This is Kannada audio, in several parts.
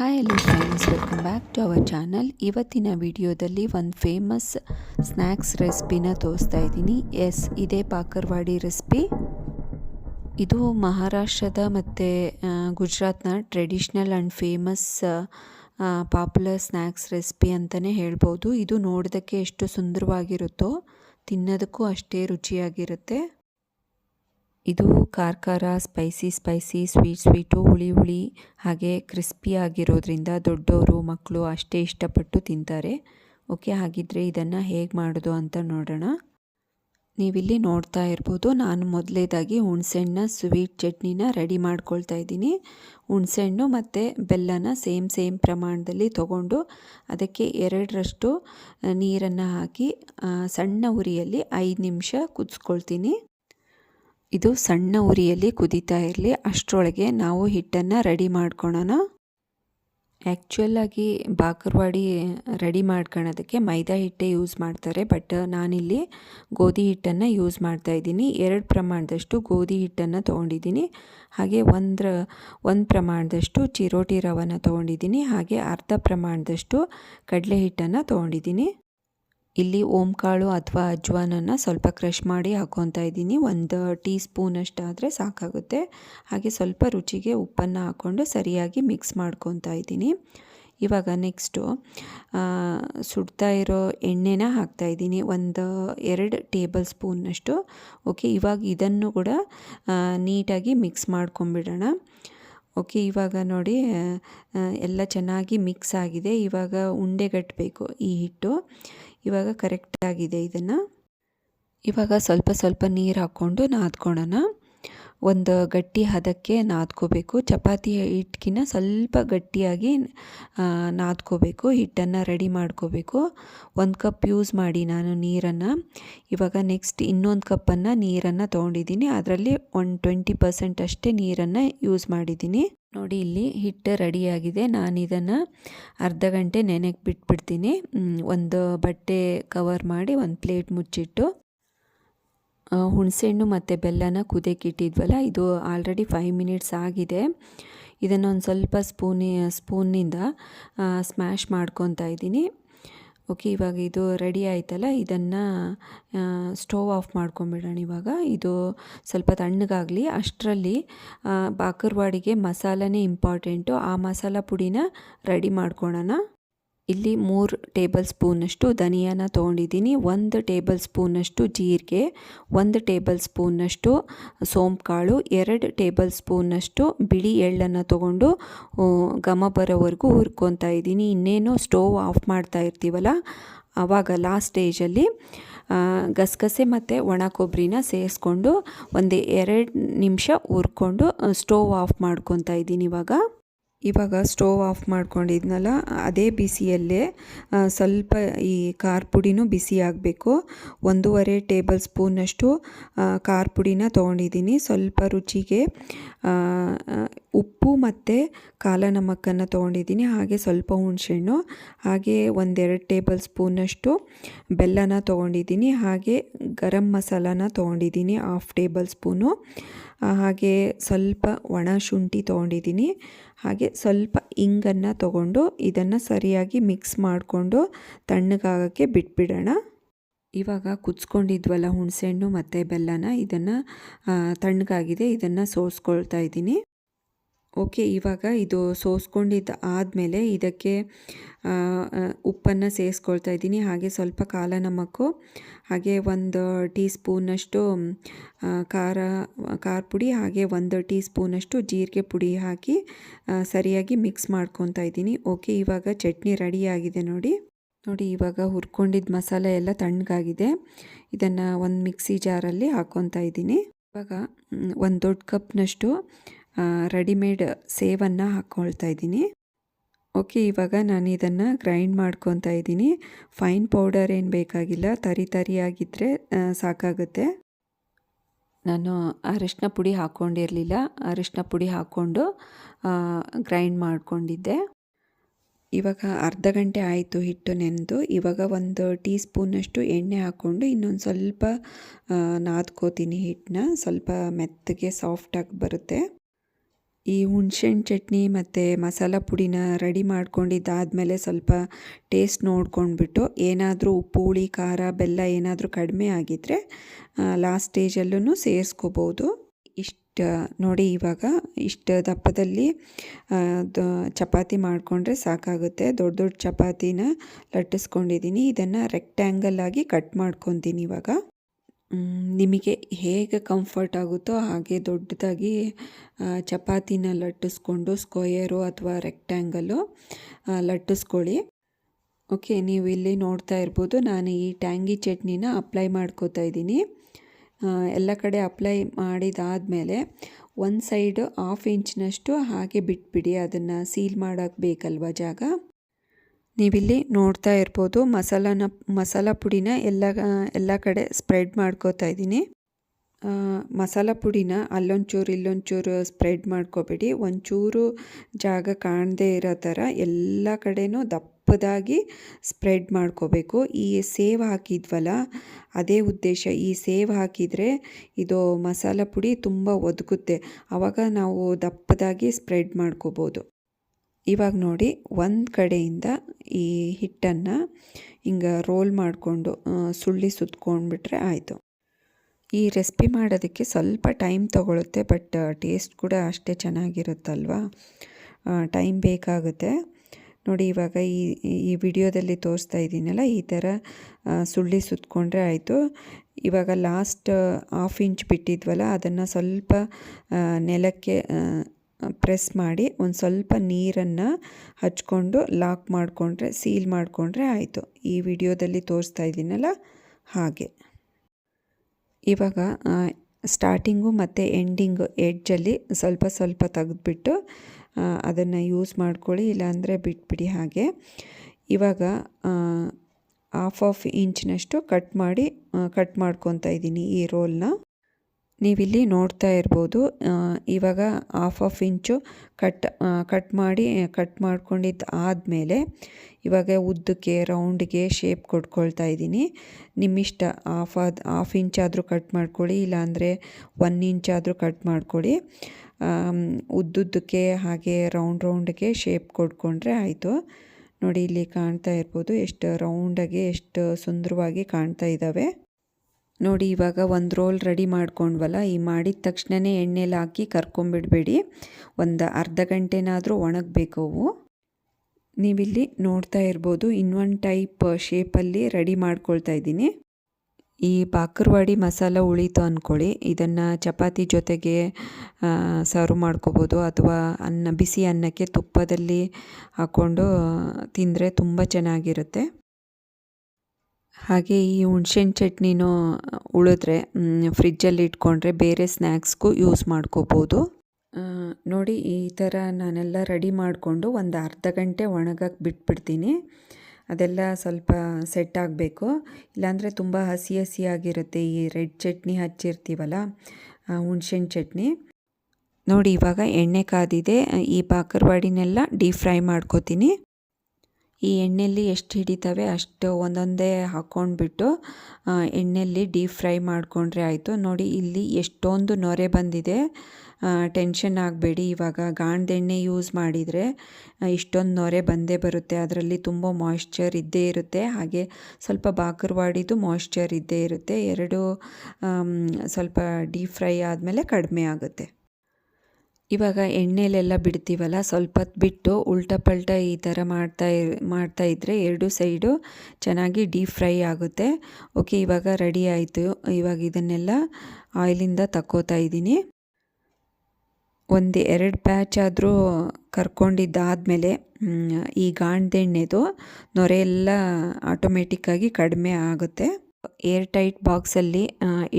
Hi hello friends welcome back to our channel ಇವತ್ತಿನ ವಿಡಿಯೋದಲ್ಲಿ ಒಂದು ಫೇಮಸ್ ಸ್ನ್ಯಾಕ್ಸ್ ರೆಸಿಪಿನ ತೋರಿಸ್ತಾ ಇದ್ದೀನಿ. ಎಸ್ ಇದೇ ಪಾಕರ್ವಾಡಿ ರೆಸಿಪಿ ಇದು ಮಹಾರಾಷ್ಟ್ರದ ಮತ್ತು ಗುಜರಾತ್ನ traditional and famous popular snacks recipe ಅಂತಲೇ ಹೇಳ್ಬೋದು. ಇದು ನೋಡೋದಕ್ಕೆ ಎಷ್ಟು ಸುಂದರವಾಗಿರುತ್ತೋ, ತಿನ್ನೋದಕ್ಕೂ ಅಷ್ಟೇ ರುಚಿಯಾಗಿರುತ್ತೆ. ಇದು ಖಾರ ಖಾರ ಸ್ಪೈಸಿ ಸ್ಪೈಸಿ, ಸ್ವೀಟ್ ಸ್ವೀಟು, ಹುಳಿ ಹುಳಿ, ಹಾಗೆ ಕ್ರಿಸ್ಪಿ ಆಗಿರೋದ್ರಿಂದ ದೊಡ್ಡವರು ಮಕ್ಕಳು ಅಷ್ಟೇ ಇಷ್ಟಪಟ್ಟು ತಿಂತಾರೆ. ಓಕೆ, ಹಾಗಿದ್ರೆ ಇದನ್ನು ಹೇಗೆ ಮಾಡೋದು ಅಂತ ನೋಡೋಣ. ನೀವಿಲ್ಲಿ ನೋಡ್ತಾ ಇರ್ಬೋದು, ನಾನು ಮೊದಲೇದಾಗಿ ಹುಣಸೆಹಣ್ಣ ಸ್ವೀಟ್ ಚಟ್ನಿನ ರೆಡಿ ಮಾಡ್ಕೊಳ್ತಾ ಇದ್ದೀನಿ. ಹುಣಸೆಹಣ್ಣು ಮತ್ತು ಬೆಲ್ಲನ ಸೇಮ್ ಸೇಮ್ ಪ್ರಮಾಣದಲ್ಲಿ ತಗೊಂಡು ಅದಕ್ಕೆ ಎರಡರಷ್ಟು ನೀರನ್ನು ಹಾಕಿ ಸಣ್ಣ ಉರಿಯಲ್ಲಿ ಐದು ನಿಮಿಷ ಕುದಿಸ್ಕೊಳ್ತೀನಿ. ಇದು ಸಣ್ಣ ಉರಿಯಲ್ಲಿ ಕುದೀತಾ ಇರಲಿ, ಅಷ್ಟರೊಳಗೆ ನಾವು ಹಿಟ್ಟನ್ನು ರೆಡಿ ಮಾಡ್ಕೊಳೋಣ. ಆ್ಯಕ್ಚುಲಾಗಿ ಬಾಕರ್ವಾಡಿ ರೆಡಿ ಮಾಡ್ಕೊಳೋದಕ್ಕೆ ಮೈದಾ ಹಿಟ್ಟೆ ಯೂಸ್ ಮಾಡ್ತಾರೆ ಬಟ್ ನಾನಿಲ್ಲಿ ಗೋಧಿ ಹಿಟ್ಟನ್ನು ಯೂಸ್ ಮಾಡ್ತಾ ಇದ್ದೀನಿ. ಎರಡು ಪ್ರಮಾಣದಷ್ಟು ಗೋಧಿ ಹಿಟ್ಟನ್ನು ತೊಗೊಂಡಿದ್ದೀನಿ. ಹಾಗೆ ಒಂದ್ರ, ಒಂದು ಪ್ರಮಾಣದಷ್ಟು ಚಿರೋಟಿ ರವನ ತೊಗೊಂಡಿದ್ದೀನಿ. ಹಾಗೆ ಅರ್ಧ ಪ್ರಮಾಣದಷ್ಟು ಕಡಲೆ ಹಿಟ್ಟನ್ನು ತೊಗೊಂಡಿದ್ದೀನಿ. ಇಲ್ಲಿ ಓಂಕಾಳು ಅಥವಾ ಅಜ್ವಾನನ್ನು ಸ್ವಲ್ಪ ಕ್ರಷ್ ಮಾಡಿ ಹಾಕೊತಾ ಇದ್ದೀನಿ. ಒಂದು ಟೀ ಸ್ಪೂನಷ್ಟಾದರೆ ಸಾಕಾಗುತ್ತೆ. ಹಾಗೆ ಸ್ವಲ್ಪ ರುಚಿಗೆ ಉಪ್ಪನ್ನು ಹಾಕ್ಕೊಂಡು ಸರಿಯಾಗಿ ಮಿಕ್ಸ್ ಮಾಡ್ಕೊತಾ ಇದ್ದೀನಿ. ಇವಾಗ ನೆಕ್ಸ್ಟು ಸುಡ್ತಾ ಇರೋ ಎಣ್ಣೆನ ಹಾಕ್ತಾಯಿದ್ದೀನಿ ಒಂದು ಎರಡು ಟೇಬಲ್ ಸ್ಪೂನ್ನಷ್ಟು ಓಕೆ ಇವಾಗ ಇದನ್ನು ಕೂಡ ನೀಟಾಗಿ ಮಿಕ್ಸ್ ಮಾಡ್ಕೊಂಬಿಡೋಣ ಓಕೆ ಇವಾಗ ನೋಡಿ ಎಲ್ಲ ಚೆನ್ನಾಗಿ ಮಿಕ್ಸ್ ಆಗಿದೆ. ಇವಾಗ ಉಂಡೆಗಟ್ಟಬೇಕು ಈ ಹಿಟ್ಟು. ಇವಾಗ ಕರೆಕ್ಟಾಗಿದೆ ಇದನ್ನು. ಇವಾಗ ಸ್ವಲ್ಪ ಸ್ವಲ್ಪ ನೀರು ಹಾಕ್ಕೊಂಡು ನಾದ್ಕೊಳ್ಳೋಣ ಒಂದು ಗಟ್ಟಿ ಹದಕ್ಕೆ ನಾದ್ಕೋಬೇಕು. ಚಪಾತಿ ಹಿಟ್ಟಿನ ಸ್ವಲ್ಪ ಗಟ್ಟಿಯಾಗಿ ನಾದ್ಕೋಬೇಕು. ಹಿಟ್ಟನ್ನು ರೆಡಿ ಮಾಡ್ಕೋಬೇಕು. ಒಂದು ಕಪ್ ಯೂಸ್ ಮಾಡಿ ನಾನು ನೀರನ್ನು. ಇವಾಗ ನೆಕ್ಸ್ಟ್ ಇನ್ನೊಂದು ಕಪ್ಪನ್ನು ನೀರನ್ನು ತೊಗೊಂಡಿದ್ದೀನಿ. ಅದರಲ್ಲಿ ಒಂದು ಟ್ವೆಂಟಿ ಪರ್ಸೆಂಟ್ ಅಷ್ಟೇ ನೀರನ್ನು ಯೂಸ್ ಮಾಡಿದ್ದೀನಿ. ನೋಡಿ, ಇಲ್ಲಿ ಹಿಟ್ಟು ರೆಡಿಯಾಗಿದೆ. ನಾನು ಇದನ್ನು ಅರ್ಧ ಗಂಟೆ ನೆನೆಗೆ ಬಿಟ್ಬಿಡ್ತೀನಿ. ಒಂದು ಬಟ್ಟೆ ಕವರ್ ಮಾಡಿ ಒಂದು ಪ್ಲೇಟ್ ಮುಚ್ಚಿಟ್ಟು ಹುಣಸೆಹಣ್ಣು ಮತ್ತು ಬೆಲ್ಲನ ಕುದಿಯಕ್ಕಿಟ್ಟಿದ್ವಲ್ಲ ಇದು ಆಲ್ರೆಡಿ ಫೈವ್ ಮಿನಿಟ್ಸ್ ಆಗಿದೆ. ಇದನ್ನು ಒಂದು ಸ್ವಲ್ಪ ಸ್ಪೂನಿ ಸ್ಪೂನಿಂದ ಸ್ಮ್ಯಾಶ್ ಮಾಡ್ಕೊತಾ ಇದ್ದೀನಿ. ಓಕೆ, ಇವಾಗ ಇದು ರೆಡಿ ಆಯ್ತಲ್ಲ, ಇದನ್ನು ಸ್ಟೋವ್ ಆಫ್ ಮಾಡ್ಕೊಂಬಿಡೋಣ ಇವಾಗ. ಇದು ಸ್ವಲ್ಪ ತಣ್ಣಗಾಗಲಿ, ಅಷ್ಟರಲ್ಲಿ ಬಾಕರ್ವಾಡಿಗೆ ಮಸಾಲನೇ ಇಂಪಾರ್ಟೆಂಟು ಆ ಮಸಾಲ ಪುಡಿನ ರೆಡಿ ಮಾಡ್ಕೊಳ್ಳೋಣ ಇಲ್ಲಿ ಮೂರು ಟೇಬಲ್ ಸ್ಪೂನಷ್ಟು ಧನಿಯಾನ ತೊಗೊಂಡಿದ್ದೀನಿ. ಒಂದು ಟೇಬಲ್ ಸ್ಪೂನಷ್ಟು ಜೀರಿಗೆ, ಒಂದು ಟೇಬಲ್ ಸ್ಪೂನಷ್ಟು ಸೋಂಪು ಎರಡು ಟೇಬಲ್ ಸ್ಪೂನಷ್ಟು ಬಿಳಿ ಎಳ್ಳನ್ನು ತೊಗೊಂಡು ಘಮ ಬರೋವರೆಗೂ ಹುರ್ಕೊತಾ ಇದ್ದೀನಿ. ಇನ್ನೇನು ಸ್ಟೋವ್ ಆಫ್ ಮಾಡ್ತಾ ಇರ್ತೀವಲ್ಲ ಆವಾಗ ಲಾಸ್ಟ್ ಸ್ಟೇಜಲ್ಲಿ ಗಸಗಸೆ ಮತ್ತು ಒಣ ಕೊಬ್ಬರಿನ ಸೇರಿಸ್ಕೊಂಡು ಒಂದು ಎರಡು ನಿಮಿಷ ಹುರ್ಕೊಂಡು ಸ್ಟೋವ್ ಆಫ್ ಮಾಡ್ಕೊತಾ ಇದ್ದೀನಿ ಇವಾಗ. ಇವಾಗ ಸ್ಟೋವ್ ಆಫ್ ಮಾಡ್ಕೊಂಡಿದ್ನಲ್ಲ, ಅದೇ ಬಿಸಿಯಲ್ಲೇ ಸ್ವಲ್ಪ ಈ ಖಾರ ಪುಡಿನೂ ಬಿಸಿ ಆಗಬೇಕು. ಒಂದೂವರೆ ಟೇಬಲ್ ಸ್ಪೂನಷ್ಟು ಖಾರ ಪುಡಿನ ತೊಗೊಂಡಿದ್ದೀನಿ. ಸ್ವಲ್ಪ ರುಚಿಗೆ ಉಪ್ಪು ಮತ್ತು ಕಾಲ ನಮಕ್ಕನ್ನು ತೊಗೊಂಡಿದ್ದೀನಿ. ಹಾಗೆ ಸ್ವಲ್ಪ ಹುಣಸೆಹಣ್ಣು, ಹಾಗೆ ಒಂದೆರಡು ಟೇಬಲ್ ಸ್ಪೂನಷ್ಟು ಬೆಲ್ಲನ ತೊಗೊಂಡಿದ್ದೀನಿ. ಹಾಗೆ ಗರಂ ಮಸಾಲನ ತೊಗೊಂಡಿದ್ದೀನಿ, ಹಾಫ್ ಟೇಬಲ್ ಸ್ಪೂನು. ಹಾಗೆ ಸ್ವಲ್ಪ ಒಣ ಶುಂಠಿ ತೊಗೊಂಡಿದ್ದೀನಿ. ಹಾಗೆ ಸ್ವಲ್ಪ ಇಂಗನ್ನು ತೊಗೊಂಡು ಇದನ್ನು ಸರಿಯಾಗಿ ಮಿಕ್ಸ್ ಮಾಡಿಕೊಂಡು ತಣ್ಣಗಾಗೋಕ್ಕೆ ಬಿಟ್ಬಿಡೋಣ. ಇವಾಗ ಕುದಿಸ್ಕೊಂಡಿದ್ವಲ್ಲ ಹುಣಸೆಹಣ್ಣು ಮತ್ತು ಬೆಲ್ಲನ, ಇದನ್ನು ತಣ್ಣಗಾಗಿದೆ, ಇದನ್ನು ಸೋಸ್ಕೊಳ್ತಾ ಇದ್ದೀನಿ. ಓಕೆ, ಇವಾಗ ಇದು ಸೋಸ್ಕೊಂಡಿದ್ದು ಆದಮೇಲೆ ಇದಕ್ಕೆ ಉಪ್ಪನ್ನು ಸೇರಿಸ್ಕೊಳ್ತಾ ಇದ್ದೀನಿ. ಹಾಗೆ ಸ್ವಲ್ಪ ಕಾಲ ನಮಕ್ಕು ಹಾಗೆ ಒಂದು ಟೀ ಸ್ಪೂನಷ್ಟು ಖಾರ ಖಾರ ಪುಡಿ, ಹಾಗೆ ಒಂದು ಟೀ ಸ್ಪೂನಷ್ಟು ಜೀರಿಗೆ ಪುಡಿ ಹಾಕಿ ಸರಿಯಾಗಿ ಮಿಕ್ಸ್ ಮಾಡ್ಕೊತಾ ಇದ್ದೀನಿ. ಓಕೆ, ಇವಾಗ ಚಟ್ನಿ ರೆಡಿಯಾಗಿದೆ ನೋಡಿ. ನೋಡಿ, ಇವಾಗ ಹುರ್ಕೊಂಡಿದ್ದ ಮಸಾಲೆ ಎಲ್ಲ ತಣ್ಣಗಾಗಿದೆ. ಇದನ್ನು ಒಂದು ಮಿಕ್ಸಿ ಜಾರಲ್ಲಿ ಹಾಕ್ಕೊತಾ ಇದ್ದೀನಿ. ಇವಾಗ ಒಂದು ದೊಡ್ಡ ಕಪ್ನಷ್ಟು ರೆಡಿಮೇಡ್ ಸೇವನ್ನು ಹಾಕ್ಕೊಳ್ತಾ ಇದ್ದೀನಿ. ಓಕೆ ಇವಾಗ ನಾನು ಇದನ್ನು ಗ್ರೈಂಡ್ ಮಾಡ್ಕೊತಾ ಇದ್ದೀನಿ. ಫೈನ್ ಪೌಡರ್ ಏನು ಬೇಕಾಗಿಲ್ಲ, ತರಿ ತರಿಯಾಗಿದ್ದರೆ ಸಾಕಾಗುತ್ತೆ. ನಾನು ಅರಿಶಿನ ಪುಡಿ ಹಾಕ್ಕೊಂಡಿರಲಿಲ್ಲ ಅರಿಶಿನ ಪುಡಿ ಹಾಕ್ಕೊಂಡು ಗ್ರೈಂಡ್ ಮಾಡಿಕೊಂಡಿದ್ದೆ. ಇವಾಗ ಅರ್ಧ ಗಂಟೆ ಆಯಿತು ಹಿಟ್ಟು ನೆನೆದು ಇವಾಗ ಒಂದು ಟೀ ಸ್ಪೂನಷ್ಟು ಎಣ್ಣೆ ಹಾಕ್ಕೊಂಡು ಇನ್ನೊಂದು ಸ್ವಲ್ಪ ನಾದ್ಕೋತೀನಿ ಹಿಟ್ಟನ್ನ. ಸ್ವಲ್ಪ ಮೆತ್ತಗೆ ಸಾಫ್ಟಾಗಿ ಬರುತ್ತೆ. ಈ ಹುಣ್ಸೆಹಣ್ಣು ಚಟ್ನಿ ಮತ್ತು ಮಸಾಲ ಪುಡಿನ ರೆಡಿ ಮಾಡ್ಕೊಂಡಿದ್ದಾದಮೇಲೆ ಸ್ವಲ್ಪ ಟೇಸ್ಟ್ ನೋಡ್ಕೊಂಡ್ಬಿಟ್ಟು ಏನಾದರೂ ಉಪ್ಪು ಹುಳಿ ಖಾರ, ಬೆಲ್ಲ ಏನಾದರೂ ಕಡಿಮೆ ಆಗಿದ್ದರೆ ಲಾಸ್ಟ್ ಸ್ಟೇಜಲ್ಲೂ ಸೇರಿಸ್ಕೋಬೋದು. ಇಷ್ಟು, ನೋಡಿ ಇವಾಗ ಇಷ್ಟು ದಪ್ಪದಲ್ಲಿ ಚಪಾತಿ ಮಾಡಿಕೊಂಡ್ರೆ ಸಾಕಾಗುತ್ತೆ. ದೊಡ್ಡ ದೊಡ್ಡ ಚಪಾತಿನ ಲಟ್ಟಿಸ್ಕೊಂಡಿದ್ದೀನಿ ಇದನ್ನು ರೆಕ್ಟ್ಯಾಂಗಲ್ ಆಗಿ ಕಟ್ ಮಾಡ್ಕೊತೀನಿ ಇವಾಗ. ನಿಮಗೆ ಹೇಗೆ ಕಂಫರ್ಟ್ ಆಗುತ್ತೋ ಹಾಗೆ ದೊಡ್ಡದಾಗಿ ಚಪಾತಿನ ಲಟ್ಟಿಸ್ಕೊಂಡು ಸ್ಕ್ವಯರು ಅಥವಾ ರೆಕ್ಟ್ಯಾಂಗಲು ಲಟ್ಟಿಸ್ಕೊಳ್ಳಿ. ಓಕೆ ನೀವು ಇಲ್ಲಿ ನೋಡ್ತಾ ಇರ್ಬೋದು, ನಾನು ಈ ಟ್ಯಾಂಗಿ ಚಟ್ನಿನ ಅಪ್ಲೈ ಮಾಡ್ಕೋತಾ ಇದ್ದೀನಿ. ಎಲ್ಲ ಕಡೆ ಅಪ್ಲೈ ಮಾಡಿದಾದಮೇಲೆ ಒಂದು ಸೈಡು ಹಾಫ್ ಇಂಚ್ನಷ್ಟು ಹಾಗೆ ಬಿಟ್ಬಿಡಿ, ಅದನ್ನು ಸೀಲ್ ಮಾಡೋಕ್ಕೆ ಬೇಕಲ್ವ ಜಾಗ? ನೀವಿಲ್ಲಿ ನೋಡ್ತಾ ಇರ್ಬೋದು ಮಸಾಲಾನ, ಮಸಾಲ ಪುಡಿನ ಎಲ್ಲ ಎಲ್ಲ ಕಡೆ ಸ್ಪ್ರೆಡ್ ಮಾಡ್ಕೋತಾ ಇದ್ದೀನಿ. ಮಸಾಲ ಪುಡಿನ ಅಲ್ಲೊಂಚೂರು ಇಲ್ಲೊಂಚೂರು ಸ್ಪ್ರೆಡ್ ಮಾಡ್ಕೋಬೇಡಿ. ಒಂಚೂರು ಜಾಗ ಕಾಣದೇ ಇರೋ ಥರ ಎಲ್ಲ ಕಡೆನೂ ದಪ್ಪದಾಗಿ ಸ್ಪ್ರೆಡ್ ಮಾಡ್ಕೋಬೇಕು. ಈ ಸೇವ್ ಹಾಕಿದ್ವಲ್ಲ, ಅದೇ ಉದ್ದೇಶ. ಈ ಸೇವ್ ಹಾಕಿದರೆ ಇದು ಮಸಾಲ ಪುಡಿ ತುಂಬ ಒದಗುತ್ತೆ. ಆವಾಗ ನಾವು ದಪ್ಪದಾಗಿ ಸ್ಪ್ರೆಡ್ ಮಾಡ್ಕೋಬೋದು. ಇವಾಗ ನೋಡಿ ಒಂದು ಕಡೆಯಿಂದ ಈ ಹಿಟ್ಟನ್ನು ಹಿಂಗೆ ರೋಲ್ ಮಾಡಿಕೊಂಡು ಸುಳ್ಳಿ ಸುತ್ಕೊಂಡ್ಬಿಟ್ರೆ ಆಯಿತು. ಈ ರೆಸಿಪಿ ಮಾಡೋದಕ್ಕೆ ಸ್ವಲ್ಪ ಟೈಮ್ ತೊಗೊಳುತ್ತೆ, ಬಟ್ ಟೇಸ್ಟ್ ಕೂಡ ಅಷ್ಟೇ ಚೆನ್ನಾಗಿರುತ್ತಲ್ವ? ಟೈಮ್ ಬೇಕಾಗುತ್ತೆ. ನೋಡಿ, ಇವಾಗ ಈ ಈ ವಿಡಿಯೋದಲ್ಲಿ ತೋರಿಸ್ತಾ ಇದ್ದೀನಲ್ಲ, ಈ ಥರ ಸುಳ್ಳಿ ಸುತ್ಕೊಂಡ್ರೆ ಆಯಿತು. ಇವಾಗ ಲಾಸ್ಟ್ ಹಾಫ್ ಇಂಚ್ ಬಿಟ್ಟಿದ್ವಲ್ಲ, ಅದನ್ನು ಸ್ವಲ್ಪ ನೆಲಕ್ಕೆ ಪ್ರೆಸ್ ಮಾಡಿ ಒಂದು ಸ್ವಲ್ಪ ನೀರನ್ನು ಹಚ್ಕೊಂಡು ಲಾಕ್ ಮಾಡಿಕೊಂಡ್ರೆ ಸೀಲ್ ಮಾಡಿಕೊಂಡ್ರೆ ಆಯಿತು. ಈ ವಿಡಿಯೋದಲ್ಲಿ ತೋರಿಸ್ತಾ ಇದ್ದೀನಲ್ಲ ಹಾಗೆ. ಇವಾಗ ಸ್ಟಾರ್ಟಿಂಗು ಮತ್ತು ಎಂಡಿಂಗು ಎಡ್ಜಲ್ಲಿ ಸ್ವಲ್ಪ ಸ್ವಲ್ಪ ತೆಗೆದುಬಿಟ್ಟು ಅದನ್ನು ಯೂಸ್ ಮಾಡ್ಕೊಳ್ಳಿ, ಇಲ್ಲಾಂದರೆ ಬಿಟ್ಬಿಡಿ ಹಾಗೆ. ಇವಾಗ ಹಾಫ್ ಆಫ್ ಇಂಚಿನಷ್ಟು ಕಟ್ ಮಾಡಿ ಕಟ್ ಮಾಡ್ಕೊತಾ ಇದ್ದೀನಿ ಈ ರೋಲ್ನ ನೀವಿಲ್ಲಿ ನೋಡ್ತಾ ಇರ್ಬೋದು ಇವಾಗ half of inch cut cut ಮಾಡಿ ಕಟ್ ಮಾಡ್ಕೊಂಡಿದ್ದು ಆದಮೇಲೆ ಇವಾಗ ಉದ್ದಕ್ಕೆ ರೌಂಡ್ಗೆ ಶೇಪ್ ಕೊಟ್ಕೊಳ್ತಾ ಇದ್ದೀನಿ. ನಿಮ್ಮಿಷ್ಟ ಹಾಫ್ ಆದ ಹಾಫ್ ಆದರೂ ಕಟ್ ಮಾಡ್ಕೊಳ್ಳಿ, ಇಲ್ಲಾಂದರೆ ಒನ್ ಇಂಚಾದರೂ ಕಟ್ ಮಾಡ್ಕೊಳ್ಳಿ. ಉದ್ದುದ್ದಕ್ಕೆ ಹಾಗೆ ರೌಂಡ್ ರೌಂಡ್ಗೆ ಶೇಪ್ ಕೊಟ್ಕೊಂಡ್ರೆ ಆಯಿತು. ನೋಡಿ, ಇಲ್ಲಿ ಕಾಣ್ತಾ ಇರ್ಬೋದು, ಎಷ್ಟು ರೌಂಡಾಗಿ ಎಷ್ಟು ಸುಂದರವಾಗಿ ಕಾಣ್ತಾ ಇದ್ದಾವೆ ನೋಡಿ, ಇವಾಗ ಒಂದು ರೋಲ್ ರೆಡಿ ಮಾಡ್ಕೊಂಡ್ವಲ್ಲ, ಈ ಮಾಡಿದ ತಕ್ಷಣವೇ ಎಣ್ಣೆಲಿ ಹಾಕಿ ಕರ್ಕೊಂಬಿಡಬೇಡಿ. ಒಂದು ಅರ್ಧ ಗಂಟೆನಾದರೂ ಒಣಗಬೇಕು ಅವು. ನೀವಿಲ್ಲಿ ನೋಡ್ತಾ ಇರ್ಬೋದು, ಇನ್ನೊಂದು ಟೈಪ್ ಶೇಪಲ್ಲಿ ರೆಡಿ ಮಾಡ್ಕೊಳ್ತಾ ಇದ್ದೀನಿ. ಈ ಬಾಕರ್ವಾಡಿ ಮಸಾಲ ಉಳಿತು ಅಂದ್ಕೊಳ್ಳಿ ಇದನ್ನು ಚಪಾತಿ ಜೊತೆಗೆ ಸರ್ವ್ ಮಾಡ್ಕೋಬೋದು, ಅಥವಾ ಅನ್ನ, ಬಿಸಿ ಅನ್ನಕ್ಕೆ ತುಪ್ಪದಲ್ಲಿ ಹಾಕ್ಕೊಂಡು ತಿಂದರೆ ತುಂಬ ಚೆನ್ನಾಗಿರುತ್ತೆ. ಹಾಗೆ ಈ ಹುಣ್ಸೆಹಣ್ಣು ಚಟ್ನಿನೂ ಉಳಿದ್ರೆ ಫ್ರಿಜ್ಜಲ್ಲಿ ಇಟ್ಕೊಂಡ್ರೆ ಬೇರೆ ಸ್ನ್ಯಾಕ್ಸ್ಗೂ ಯೂಸ್ ಮಾಡ್ಕೋಬೋದು. ನೋಡಿ ಈ ಥರ ನಾನೆಲ್ಲ ರೆಡಿ ಮಾಡಿಕೊಂಡು ಒಂದು ಅರ್ಧ ಗಂಟೆ ಒಣಗಕ್ಕೆ ಬಿಟ್ಬಿಡ್ತೀನಿ. ಅದೆಲ್ಲ ಸ್ವಲ್ಪ ಸೆಟ್ ಆಗಬೇಕು. ಇಲ್ಲಾಂದರೆ ತುಂಬ ಹಸಿ ಹಸಿಯಾಗಿರುತ್ತೆ ಈ ರೆಡ್ ಚಟ್ನಿ ಹಚ್ಚಿರ್ತೀವಲ್ಲ ಹುಣ್ಸೆಹಣ್ಣು ಚಟ್ನಿ. ನೋಡಿ ಇವಾಗ ಎಣ್ಣೆ ಕಾದಿದೆ, ಈ ಬಾಕರ್ವಾಡಿನೆಲ್ಲ ಡೀಪ್ ಫ್ರೈ ಮಾಡ್ಕೋತೀನಿ. ಈ ಎಣ್ಣೆಯಲ್ಲಿ ಎಷ್ಟು ಹಿಡಿತವೆ ಅಷ್ಟು ಒಂದೊಂದೇ ಹಾಕ್ಕೊಂಡ್ಬಿಟ್ಟು ಎಣ್ಣೆಯಲ್ಲಿ ಡೀಪ್ ಫ್ರೈ ಮಾಡಿಕೊಂಡ್ರೆ ಆಯಿತು. ನೋಡಿ, ಇಲ್ಲಿ ಎಷ್ಟೊಂದು ನೊರೆ ಬಂದಿದೆ. ಟೆನ್ಷನ್ ಆಗಬೇಡಿ. ಇವಾಗ ಗಾಣದೆಣ್ಣೆ ಯೂಸ್ ಮಾಡಿದರೆ ಇಷ್ಟೊಂದು ನೊರೆ ಬಂದೇ ಬರುತ್ತೆ. ಅದರಲ್ಲಿ ತುಂಬ ಮಾಯ್ಶ್ಚರ್ ಇದ್ದೇ ಇರುತ್ತೆ. ಹಾಗೆ ಸ್ವಲ್ಪ ಬಾಕರ್ವಾಡಿದು ಮಾಯ್ಶ್ಚರ್ ಇದ್ದೇ ಇರುತ್ತೆ. ಎರಡು ಸ್ವಲ್ಪ ಡೀಪ್ ಫ್ರೈ ಆದಮೇಲೆ ಕಡಿಮೆ ಆಗುತ್ತೆ. ಇವಾಗ ಎಣ್ಣೆಲೆಲ್ಲ ಬಿಡ್ತೀವಲ್ಲ ಸ್ವಲ್ಪ ಬಿಟ್ಟು ಉಲ್ಟ ಪಲ್ಟ ಈ ಥರ ಮಾಡ್ತಾ ಮಾಡ್ತಾ ಇದ್ದರೆ ಎರಡು ಸೈಡು ಚೆನ್ನಾಗಿ ಡೀಪ್ ಫ್ರೈ ಆಗುತ್ತೆ. ಓಕೆ, ಇವಾಗ ರೆಡಿ ಆಯಿತು. ಇವಾಗ ಇದನ್ನೆಲ್ಲ ಆಯಿಲಿಂದ ತಕ್ಕೋತಾ ಇದ್ದೀನಿ. ಒಂದು ಎರಡು ಪ್ಯಾಚ್ ಆದರೂ ಕರ್ಕೊಂಡಿದ್ದಾದಮೇಲೆ ಈ ಗಾಂಡ್ದೆಣ್ಣೆದು ನೊರೆ ಎಲ್ಲ ಆಟೋಮೆಟಿಕ್ಕಾಗಿ ಕಡಿಮೆ ಆಗುತ್ತೆ. ಏರ್ ಟೈಟ್ ಬಾಕ್ಸಲ್ಲಿ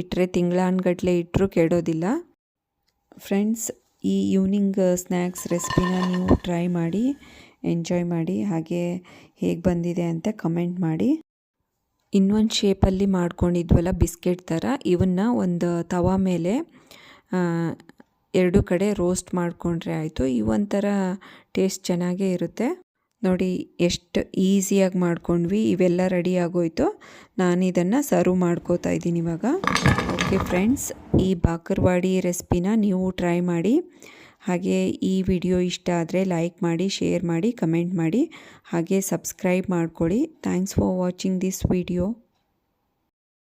ಇಟ್ಟರೆ ತಿಂಗಳಾನ್ಗಟ್ಲೆ ಇಟ್ಟರೂ ಕೆಡೋದಿಲ್ಲ. ಫ್ರೆಂಡ್ಸ್ ಈ ಈವ್ನಿಂಗ್ ಸ್ನ್ಯಾಕ್ಸ್ ರೆಸಿಪಿನ ನೀವು ಟ್ರೈ ಮಾಡಿ ಎಂಜಾಯ್ ಮಾಡಿ, ಹಾಗೆ ಹೇಗೆ ಬಂದಿದೆ ಅಂತ ಕಮೆಂಟ್ ಮಾಡಿ. ಇನ್ನೊಂದು ಶೇಪಲ್ಲಿ ಮಾಡ್ಕೊಂಡಿದ್ವಲ್ಲ ಬಿಸ್ಕೆಟ್ ಥರ ಇವನ್ನ ಒಂದು ತವಾ ಮೇಲೆ ಎರಡು ಕಡೆ ರೋಸ್ಟ್ ಮಾಡಿಕೊಂಡ್ರೆ ಆಯಿತು. ಇವೊಂಥರ ಟೇಸ್ಟ್ ಚೆನ್ನಾಗೇ ಇರುತ್ತೆ. ನೋಡಿ, ಎಷ್ಟು ಈಸಿಯಾಗಿ ಮಾಡ್ಕೊಂಡ್ವಿ, ಇವೆಲ್ಲ ರೆಡಿ ಆಗೋಯ್ತು. ನಾನು ಇದನ್ನು ಸರ್ವ್ ಮಾಡ್ಕೋತಾ ಇದ್ದೀನಿ ಇವಾಗ. ಓಕೆ ಫ್ರೆಂಡ್ಸ್, ಈ ಬಾಕರ್ವಾಡಿ ರೆಸಿಪಿನ ನೀವು ಟ್ರೈ ಮಾಡಿ. ಹಾಗೆ ಈ ವಿಡಿಯೋ ಇಷ್ಟ ಆದರೆ ಲೈಕ್ ಮಾಡಿ, ಶೇರ್ ಮಾಡಿ, ಕಮೆಂಟ್ ಮಾಡಿ. ಹಾಗೆ ಸಬ್ಸ್ಕ್ರೈಬ್ ಮಾಡ್ಕೊಳ್ಳಿ. Thanks for watching this video.